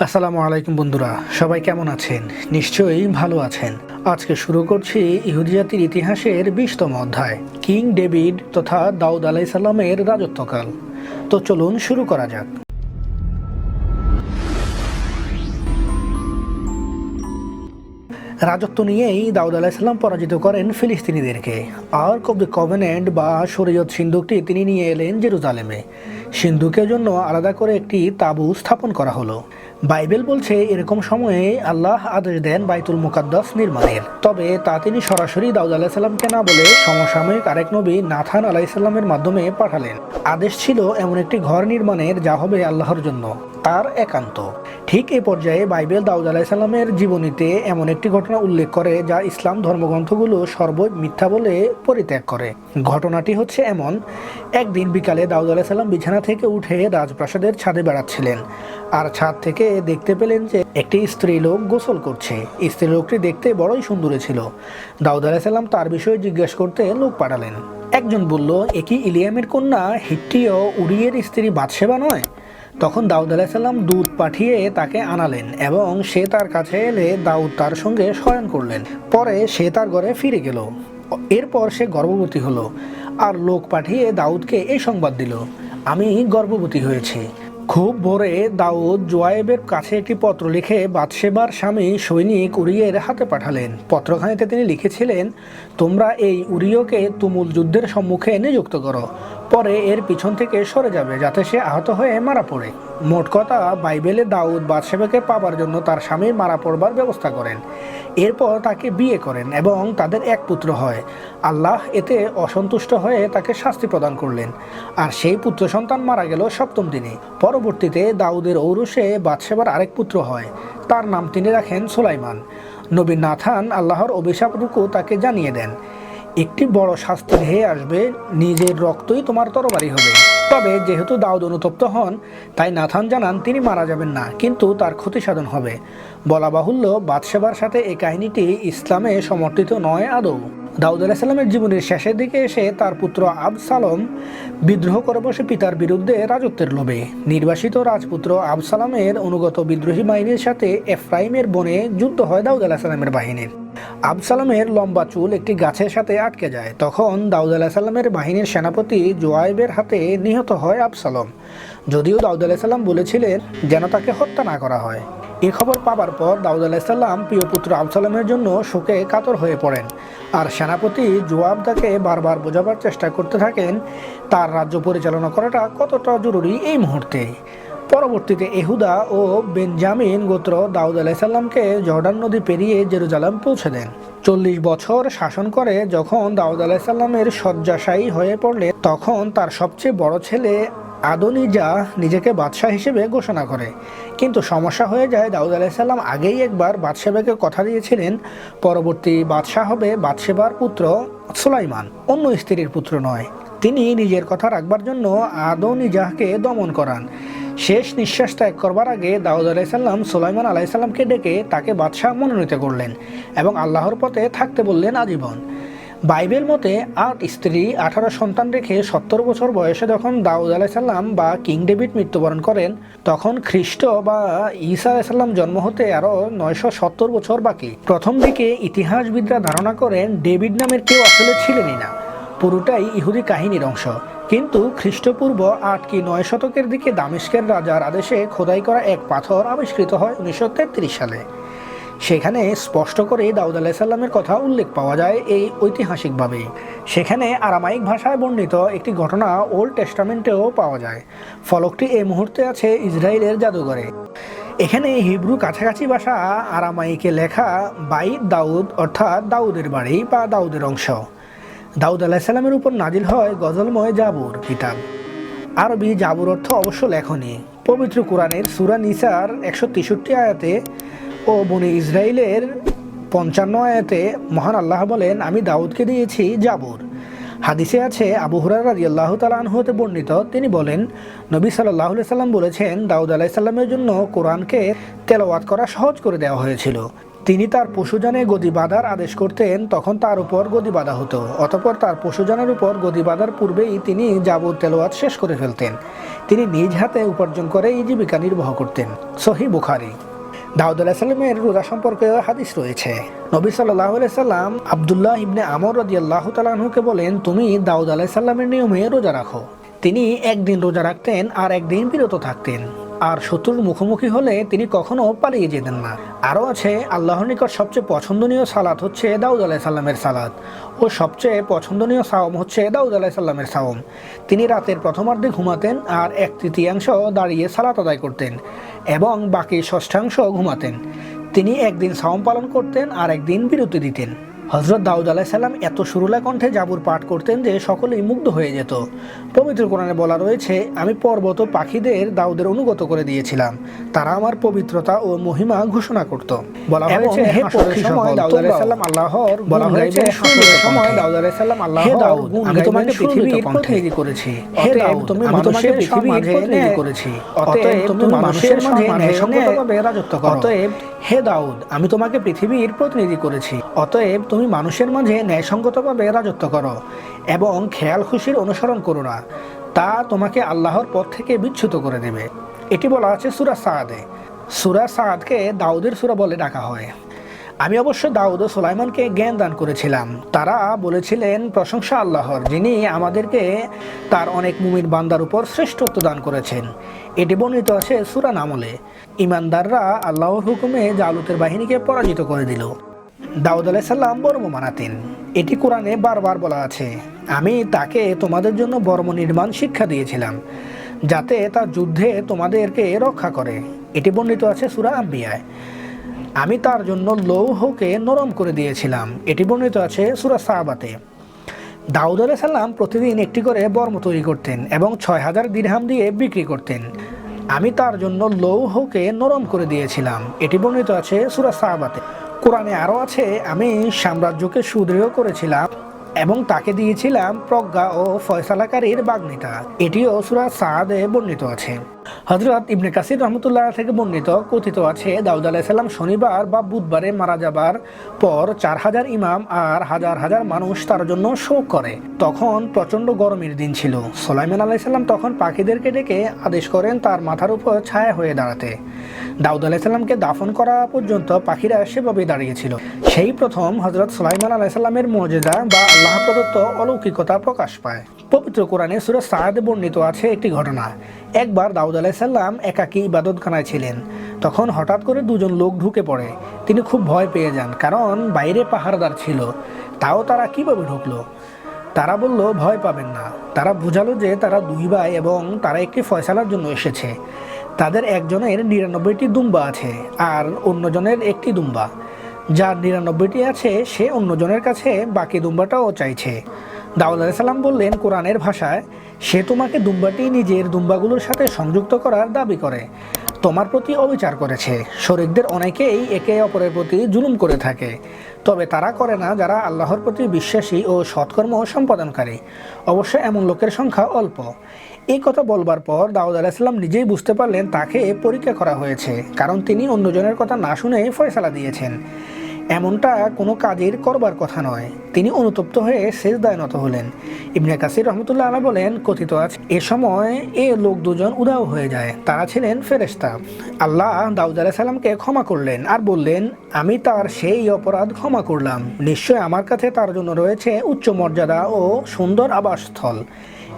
আসসালামু আলাইকুম বন্ধুরা, সবাই কেমন আছেন? নিশ্চয়ই ভালো আছেন। আজকে শুরু করছি ইহুদি জাতির ইতিহাসের বিশতম অধ্যায়, কিং ডেভিড তথা দাউদ আলাই সাল্লামের রাজত্বকাল। তো চলুন শুরু করা যাক। রাজত্ব নিয়েই দাউদ আলাহিসাল্লাম পরাজিত করেন ফিলিস্তিনিদেরকে। আর্ক অব দ্য কভেনেন্ট বা শরীয়ত সিন্ধুকটি তিনি নিয়ে এলেন জেরুজালেমে। সিন্ধুকের জন্য আলাদা করে একটি তাঁবু স্থাপন করা হলো। বাইবেল বলছে, এরকম সময়ে আল্লাহ আদেশ দেন বাইতুল মুকাদ্দাস নির্মাণের। তবে তা তিনি সরাসরি দাউদ আলাহিসাল্লামকে না বলে সমসাময়িক আরেক নবী নাথান আলাইসাল্লামের মাধ্যমে পাঠালেন। আদেশ ছিল এমন একটি ঘর নির্মাণের, যা হবে আল্লাহর জন্য। তার একান্ত। ঠিক এই পর্যায়ে বাইবেল দাউদ আলাহিসাল্লামের জীবনীতে এমন একটি ঘটনা উল্লেখ করে যা ইসলাম ধর্মগ্রন্থগুলো সর্ব মিথ্যা বলে পরিত্যাগ করে। ঘটনাটি হচ্ছে এমন, একদিন বিকালে দাউদ আলাহিসাল্লাম বিছানা থেকে উঠে রাজপ্রাসাদের ছাদে বেড়াচ্ছিলেন আর ছাদ থেকে দেখতে পেলেন যে একটি স্ত্রী লোক গোসল করছে। স্ত্রী লোকটি দেখতে বড়ই সুন্দরী ছিল। দাউদ আলাহিসাল্লাম তার বিষয়ে জিজ্ঞেস করতে লোক পাঠালেন। একজন বলল, এ কি ইলিয়ামের কন্যা? হিট্টিও উড়িয়ের স্ত্রী বাদশেবা নয়? তখন দাউদ আলাহিসাল্লাম দুধ পাঠিয়ে তাকে আনালেন এবং সে তার কাছে এলে দাউদ তার সঙ্গে শয়ন করলেন। পরে সে তার ঘরে ফিরে গেল। এরপর সে গর্ভবতী হলো আর লোক পাঠিয়ে দাউদকে এই সংবাদ দিল, আমি গর্ভবতী হয়েছি। খুব ভোরে দাউদ জোয়াইবের কাছে একটি পত্র লিখে বাদশেবার স্বামী সৈনিক উরিয়ের হাতে পাঠালেন। পত্রখানিতে তিনি লিখেছিলেন, তোমরা এই উরিয়কে তুমুল যুদ্ধের সম্মুখে নিযুক্ত করো। পরে এর পিছন থেকে সরে যাবে যাতে সে আহত হয়ে মারা পড়ে। মোট কথা, বাইবেলে দাউদ বাদশেবাকে পাবার জন্য তার স্বামীর মারা পড়বার ব্যবস্থা করেন। এরপর তাকে বিয়ে করেন এবং তাদের এক পুত্র হয়। আল্লাহ এতে অসন্তুষ্ট হয়ে তাকে শাস্তি প্রদান করলেন। আর সেই পুত্র সন্তান মারা গেল সপ্তম দিনে। পরবর্তীতে দাউদের ঔরসে বাদশেবার আরেক পুত্র হয়। তার নাম তিনি রাখেন সুলাইমান। নবী নাথান আল্লাহর অভিশাপটুকু তাকে জানিয়ে দেন। একটি বড় শাস্তি ধেয়ে আসবে, নিজের রক্তই তোমার তরবারি হবে। তবে যেহেতু দাউদ অনুতপ্ত হন, তাই নাথান জানান তিনি মারা যাবেন না, কিন্তু তার ক্ষতি সাধন হবে। বলা বাহুল্য বাদশেবার সাথে এই কাহিনীটি ইসলামে সমর্থিত নয় আদৌ। দাউদ আলাহিসাল্লামের জীবনের শেষের দিকে এসে তার পুত্র আবসালম বিদ্রোহ করে বসে পিতার বিরুদ্ধে রাজত্বের লোভে। নির্বাসিত রাজপুত্র আবসালামের অনুগত বিদ্রোহী বাহিনীর সাথে এফ্রাইমের বনে যুদ্ধ হয় দাউদ আলাহিসাল্লামের বাহিনীর। আবসালামের লম্বা চুল একটি গাছের সাথে আটকে যায়। তখন দাউদ আলাহিসাল্লামের বাহিনীর সেনাপতি জোয়াইবের হাতে নিহত হয় আবসালম। যদিও দাউদ আলাহিসাল্লাম বলেছিলেন যেন তাকে হত্যা না করা হয়। এ খবর পাবার পর দাউদ আলাহিসাল্লাম প্রিয় পুত্র আবসালামের জন্য শোকে কাতর হয়ে পড়েন। আর সেনাপতি জোয়াব তাকে বারবার বোঝাবার চেষ্টা করতে থাকেন, তার রাজ্য পরিচালনা করাটা কতটা জরুরি এই মুহূর্তে? পরবর্তীতে এহুদা ও বেনজামিন গোত্র দাউদ আলাইসাল্লামকে জর্ডান নদী পেরিয়ে জেরুজালাম পৌঁছে দেন। চল্লিশ বছর শাসন করে যখন দাউদ আলাইসাল্লামের শয্যাশায়ী হয়ে পড়লে, তখন তার সবচেয়ে বড় ছেলে আদনিজা নিজেকে বাদশাহ হিসেবে ঘোষণা করে। কিন্তু সমস্যা হয়ে যায়, দাউদ আলাইসাল্লাম আগেই একবার বাদশেবাকে কথা দিয়েছিলেন, পরবর্তী বাদশাহ হবে বাদশেবার পুত্র সুলাইমান, অন্য স্ত্রীর পুত্র নয়। তিনি নিজের কথা রাখবার জন্য আদনিজাহকে দমন করান। শেষ নিঃশ্বাস ত্যাগ করবার আগে দাউদ আলাইসাল্লাম সুলাইমান আলাইসাল্লামকে ডেকে তাকে বাদশাহ মনোনীত করলেন এবং আল্লাহর পথে থাকতে বললেন আজীবন। বাইবেল মতে আট স্ত্রী, আঠারো সন্তান রেখে সত্তর বছর বয়সে যখন দাউদ আলাইসাল্লাম বা কিং ডেভিড মৃত্যুবরণ করেন, তখন খ্রিস্ট বা ঈসা আলাইসাল্লাম জন্ম হতে আরও নয়শো সত্তর বছর বাকি। প্রথম দিকে ইতিহাসবিদরা ধারণা করেন ডেভিড নামের কেউ আসলে ছিলেনই না। পুরোটাই ইহুদি কাহিনীর অংশ। কিন্তু খ্রিস্টপূর্ব আট কি নয় শতকের দিকে দামেস্কের রাজার আদেশে খোদাই করা এক পাথর আবিষ্কৃত হয় উনিশশো তেত্রিশ সালে। সেখানে স্পষ্ট করে দাউদ আলাহিসাল্লামের কথা উল্লেখ পাওয়া যায় এই ঐতিহাসিকভাবে। সেখানে আরামাইক ভাষায় বর্ণিত একটি ঘটনা ওল্ড টেস্টামেন্টেও পাওয়া যায়। ফলকটি এই মুহূর্তে আছে ইসরায়েলের জাদুঘরে। এখানে হিব্রু কাছাকাছি ভাষা আরামাইকে লেখা বাই দাউদ অর্থাৎ দাউদের বাড়ি বা দাউদের অংশ। দাউদ আলাহিসাল্লামের উপর নাজিল হয় গজলময় জাবুর কিতাব। আরবি জাবুর অর্থ অবশ্য লেখনী। পবিত্র কোরআনের সুরা নিসার একশো তেষট্টি আয়াতে ও বনি ইসরায়েলের পঞ্চান্ন আয়াতে মহান আল্লাহ বলেন, আমি দাউদকে দিয়েছি জাবুর। হাদিসে আছে, আবু হুরার রাজি আল্লাহ তালাহতে বর্ণিত, তিনি বলেন, নবী সাল্লাহ সাল্লাম বলেছেন, দাউদ আলাহিসাল্লামের জন্য কোরআনকে তেলাওয়াত করা সহজ করে দেওয়া হয়েছিল। তিনি তার পশুজানে গদি বাঁধার আদেশ করতেন, তখন তার উপর গদি বাঁধা হতো। অতপর তার পশুজানের উপর গদি বাঁধার পূর্বেই তিনি যাবত তেলোয়াত শেষ করে ফেলতেন। তিনি নিজ হাতে উপার্জন করে এই জীবিকা নির্বাহ করতেন। সহি বুখারি। দাউদ আলাহ সাল্লামের রোজা সম্পর্কে হাদিস রয়েছে। নবী সাল্লাহ সাল্লাম আবদুল্লাহ ইবনে আমর রাজি আল্লাহ তালাহুকে বলেন, তুমি দাউদ আলাহ সাল্লামের নিয়মে রোজা রাখো। তিনি একদিন রোজা রাখতেন আর একদিন বিরত থাকতেন। আর শত্রুর মুখোমুখি হলে তিনি কখনো পালিয়ে যেতেন না। আরও আছে, আল্লাহর নিকট সবচেয়ে পছন্দনীয় সালাত হচ্ছে দাউদ আলাহ সাল্লামের সালাত ও সবচেয়ে পছন্দনীয় সাওম হচ্ছে দাউদ আলাহ সাল্লামের সাওম। তিনি রাতের প্রথমার্ধে ঘুমাতেন আর এক তৃতীয়াংশ দাঁড়িয়ে সালাত আদায় করতেন এবং বাকি ষষ্ঠাংশ ঘুমাতেন। তিনি একদিন সাওম পালন করতেন আর একদিন বিরতি দিতেন। হজরত দাউদ আলাহিসাল্লাম এত সুরলা কণ্ঠে জাবুর পাঠ করতেন যে সকলেই মুগ্ধ হয়ে যেত। পবিত্র কোরআনে বলা রয়েছে আমি পর্বত পাখিদের দাউদের অনুগত করে দিয়েছিলাম। তারা আমার পবিত্রতা ও মহিমা ঘোষণা করত। বলা হয়েছে হে সময় দাউদ আলাইসাল্লাম আল্লাহর বলা হয়েছে সময় দাউদ আলাইসাল্লাম আল্লাহ আমি তোমাকে পৃথিবীর প্রতিনিধি করেছি। হে দাউদ তুমি মানুষের পৃথিবীর প্রতিনিধি করেছি। অতএব তুমি মানুষের মাঝে ন্যায়সঙ্গতভাবে রাজত্ব করো। অতএব হে দাউদ, আমি তোমাকে পৃথিবীর প্রতিনিধি করেছি। অতএব তুমি মানুষের মাঝে ন্যায়সঙ্গতভাবে রাজত্ব করো এবং খেয়াল খুশির অনুসরণ করো না। তা তোমাকে আল্লাহর পথ থেকে বিচ্ছুত করে দেবে। এটি বলা আছে সুরা সাদে। সুরা সাদকে দাউদের সুরা বলে ডাকা হয়। আমি অবশ্য দাউদ ও সুলাইমানকে জ্ঞান দান করেছিলাম। তারা বলেছিলেন, প্রশংসা আল্লাহর, যিনি আমাদেরকে তার অনেক মুমিন বান্দার উপর শ্রেষ্ঠত্ব দান করেছেন। এটি বর্ণিত আছে সুরান আমলে। ইমানদাররা আল্লাহর হুকুমে জালুতের বাহিনীকে পরাজিত করে দিল। দাউদ আলাইসাল্লাম বর্ম মানাতেন। এটি কোরআনে বারবার বলা আছে, আমি তাকে তোমাদের জন্য বর্ম নির্মাণ শিক্ষা দিয়েছিলাম, যাতে তার যুদ্ধে তোমাদেরকে রক্ষা করে। এটি বর্ণিত আছে সুরা আম্বিয়ায়। আমি তার জন্য লৌহকে নরম করে দিয়েছিলাম। এটি বর্ণিত আছে সুরা সাহাবাতে। দাউদ সাল্লাম প্রতিদিন একটি করে বর্ম তৈরি করতেন এবং ছয় হাজার দিরহাম দিয়ে বিক্রি করতেন। আমি তার জন্য লৌহকে নরম করে দিয়েছিলাম। এটি বর্ণিত আছে সুরা সাহাবাতে। কোরআনে আরও আছে, আমি সাম্রাজ্যকে সুদৃঢ় করেছিলাম এবং তাকে দিয়েছিলাম প্রজ্ঞা ও ফয়সালাকারীর বাগ্নিতা এটিও সুরা সাদে বর্ণিত আছে। হজরত ইবনে কাসির রহমতুল্লাহ থেকে বর্ণিত, কথিত আছে, দাউদ আলাইসাল্লাম শনিবার বা বুধবারে মারা যাবার পর চার হাজার ইমাম আর হাজার হাজার মানুষ তার জন্য শোক করে। তখন প্রচণ্ড গরমের দিন ছিল। সোলাইমান আলাইসাল্লাম তখন পাখিদেরকে ডেকে আদেশ করেন তার মাথার উপর ছায়া হয়ে দাঁড়াতে। দাউদ আলাইসাল্লামকে দাফন করা পর্যন্ত পাখিরা সেভাবে দাঁড়িয়েছিল সেই প্রথম হজরত সোলাইমান আলাইসাল্লামের মর্যাদা বা আল্লাহ প্রদত্ত অলৌকিকতা প্রকাশ পায়। পবিত্র কোরআনে সুরজ সাহাদে বর্ণিত আছে একটি ঘটনা। একবার দাউদ আলাইসাল্লাম একাকী ইবাদতখানায় ছিলেন। তখন হঠাৎ করে দুজন লোক ঢুকে পড়ে। তিনি খুব ভয় পেয়ে যান, কারণ বাইরে পাহারাদার ছিল। তাও তারা কীভাবে ঢুকলো? তারা বলল, ভয় পাবেন না। তারা বুঝালো যে তারা দুই ভাই এবং তারা একটি ফয়সালার জন্য এসেছে। তাদের একজনের নিরানব্বইটি দুম্বা আছে আর অন্যজনের একটি দুম্বা। যার নিরানব্বইটি আছে, সে অন্যজনের কাছে বাকি দুম্বাটাও চাইছে। দাউদ আলাইসাল্লাম বললেন, কোরআনের ভাষায় সে তোমাকে দুম্বাটি নিজের দুম্বাগুলোর সাথে সংযুক্ত করার দাবি করে। তোমার প্রতি অবিচার করেছে। শরিকদের অনেকেই একে অপরের প্রতি জুলুম করে থাকে। তবে তারা করে না যারা আল্লাহর প্রতি বিশ্বাসী ও সৎকর্ম সম্পাদনকারী। অবশ্য এমন লোকের সংখ্যা অল্প। এই কথা বলবার পর দাউদ আলাইসাল্লাম নিজেই বুঝতে পারলেন তাকে পরীক্ষা করা হয়েছে। কারণ তিনি অন্যজনের কথা না শুনে ফয়সালা দিয়েছেন। এমনটা কোনো কাজের করবার কথা নয়। তিনি অনুতপ্ত হয়ে শেষ দায়নত হলেন। ইবনে কাসির রহমতুল্লাহ আলা বলেন, কথিত আছে, এ সময় এ লোক দুজন উদাও হয়ে যায়। তারা ছিলেন ফেরেস্তা আল্লাহ দাউদ আলাহ সাল্লামকে ক্ষমা করলেন আর বললেন, আমি তার সেই অপরাধ ক্ষমা করলাম। নিশ্চয় আমার কাছে তার জন্য রয়েছে উচ্চ মর্যাদা ও সুন্দর আবাসস্থল।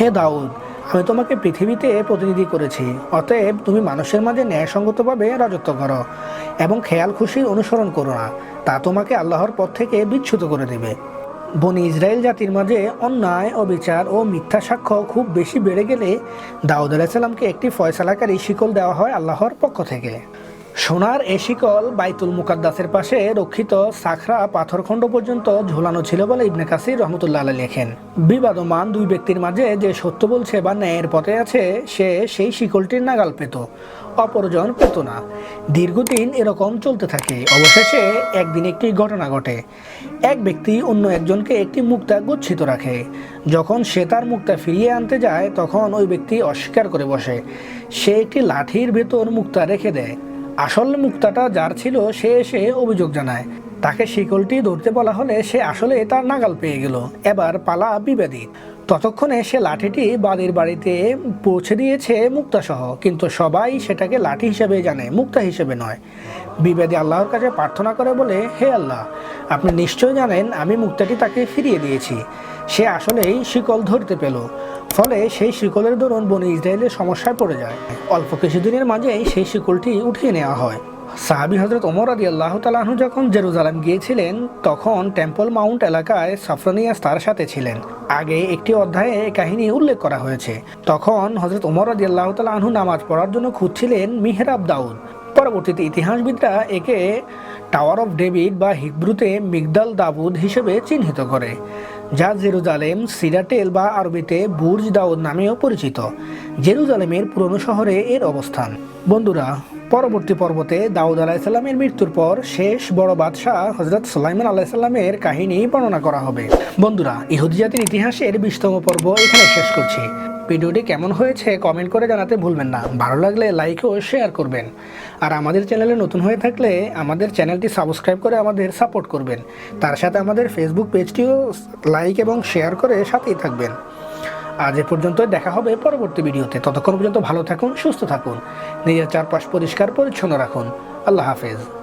হে দাউদ, আমি তোমাকে পৃথিবীতে প্রতিনিধি করেছি। অতএব তুমি মানুষের মাঝে ন্যায়সঙ্গতভাবে রাজত্ব করো এবং খেয়াল খুশির অনুসরণ করো না। তা তোমাকে আল্লাহর পথ থেকে বিচ্ছুত করে দেবে। বনি ইসরায়েল জাতির মাঝে অন্যায়, অবিচার ও মিথ্যা সাক্ষ্য খুব বেশি বেড়ে গেলে দাউদ আলাহিসাল্লামকে একটি ফয়সালাকারী শিকল দেওয়া হয় আল্লাহর পক্ষ থেকে। সোনার এ শিকল বাইতুল মুকাদ্দাসের পাশে রক্ষিত সাখরা পাথরখণ্ড পর্যন্ত ঝোলানো ছিল বলে ইবনে কাসির রহমতুল্লাহ আলাই লেখেন। বিবাদমান দুই ব্যক্তির মাঝে যে সত্য বলছে বা ন্যায়ের পথে আছে, সে সেই শিকলটির নাগাল পেত, অপরজন পেত না। দীর্ঘদিন এরকম চলতে থাকে। অবশেষে একদিন একটি ঘটনা ঘটে। এক ব্যক্তি অন্য একজনকে একটি মুক্তা গচ্ছিত রাখে। যখন সে তার মুক্তা ফিরিয়ে আনতে যায়, তখন ওই ব্যক্তি অস্বীকার করে বসে। সে একটি লাঠির ভেতর মুক্তা রেখে দেয়। আসল মুক্তাটা যার ছিল, সে এসে অভিযোগ জানায়। তাকে শিকলটি ধরতে বলা হলে সে আসলে তার নাগাল পেয়ে গেল। এবার পালা বিবাদিত ততক্ষণে সে লাঠিটি বাদির বাড়িতে পৌঁছে দিয়েছে মুক্তাসহ, কিন্তু সবাই সেটাকে লাঠি হিসেবে জানে, মুক্তা হিসেবে নয়। বিবাদী আল্লাহর কাছে প্রার্থনা করে বলে, হে আল্লাহ, আপনি নিশ্চয় জানেন আমি মুক্তাটি তাকে ফিরিয়ে দিয়েছি। সে আসলেই শিকল ধরতে পেল। ফলে সেই শিকলের দরুন বনি ইসরায়েলের সমস্যায় পড়ে যায়। অল্প কিছুদিনের মাঝেই সেই শিকলটি উঠিয়ে নেওয়া হয়। সাহাবি হজরত ওমর আদি আল্লাহ তালাহু যখন জেরুজালেম গিয়েছিলেন, তখন টেম্পল মাউন্ট এলাকায় সাফরানিয়াস তার সাথে ছিলেন। আগে একটি অধ্যায়ে কাহিনী উল্লেখ করা হয়েছে। তখন হজরত ওমর আদি আল্লাহ তালাহু নামাজ পড়ার জন্য খুঁজছিলেন মিহরাব দাউদ। পরবর্তীতে ইতিহাসবিদরা একে টাওয়ার অফ ডেভিড বা হিব্রুতে মিগদাল দাবুদ হিসেবে চিহ্নিত করে। যা জেরুজালেম সিরাটেল বা আরবিতে বুর্জ দাউদ নামেও পরিচিত। জেরুজালেমের পুরনো শহরে এর অবস্থান। বন্ধুরা, পরবর্তী পর্বতে দাউদ আলাহিসাল্লামের মৃত্যুর পর শেষ বড় বাদশাহ হজরত সুলাইমান আলাহিসাল্লামের কাহিনী বর্ণনা করা হবে। বন্ধুরা, ইহুদি জাতির ইতিহাসের বিশতম পর্ব এখানে শেষ করছি। ভিডিওটি কেমন হয়েছে কমেন্ট করে জানাতে ভুলবেন না। ভালো লাগলে লাইক ও শেয়ার করবেন। আর আমাদের চ্যানেলে নতুন হয়ে থাকলে আমাদের চ্যানেলটি সাবস্ক্রাইব করে আমাদের সাপোর্ট করবেন। তার সাথে আমাদের ফেসবুক পেজটিও লাইক এবং শেয়ার করে সাথেই থাকবেন। আজ এ পর্যন্ত দেখা হবে পরবর্তী ভিডিওতে। ততক্ষণ পর্যন্ত ভালো থাকুন, সুস্থ থাকুন। নিজের চারপাশ পরিষ্কার পরিচ্ছন্ন রাখুন। আল্লাহ হাফেজ।